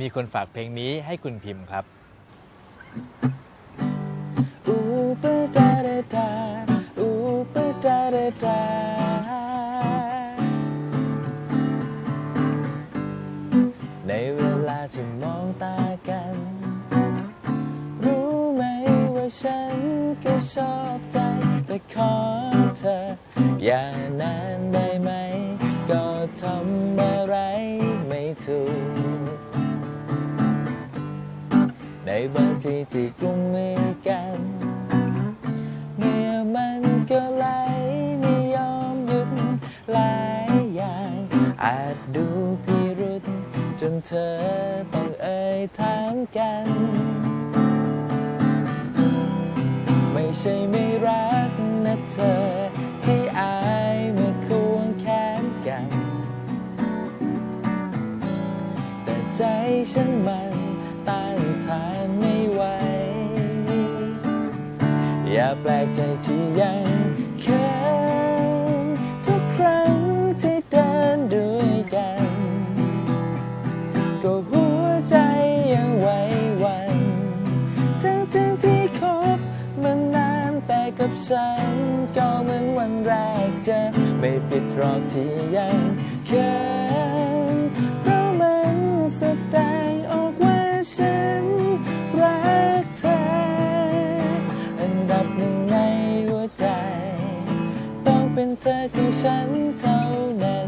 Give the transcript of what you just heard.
มีคนฝากเพลงนี้ให้คุณพิมพ์ครับอูปะดาดาดาอูปะดาดาดาในเวลาที่มองตากัน รู้ไหมว่าฉันก็ชอบใจ แต่ขอเธออย่านาน บางทีที่กุมมือกันเหงื่อมันก็ไหลไม่ยอมหยุดหลายอย่าง อาจดูพิรุษจนเธอต้องเอ่ยถามกัน ไม่ใช่ไม่รักนะเธอที่อายเมื่อควงแขนกัน แต่ใจฉันมัน ต้านทานไม่ไหว อย่าแปลกใจที่ยังเขินทุกครั้งที่เดินด้วยกัน ก็หัวใจยังไหวหวัน ทั้งทั้งที่คบมานานแต่กับฉัน ก็เหมือนวันแรกเจอไม่ผิดหรอกที่ยังเขิน เธอของฉันเท่านั้น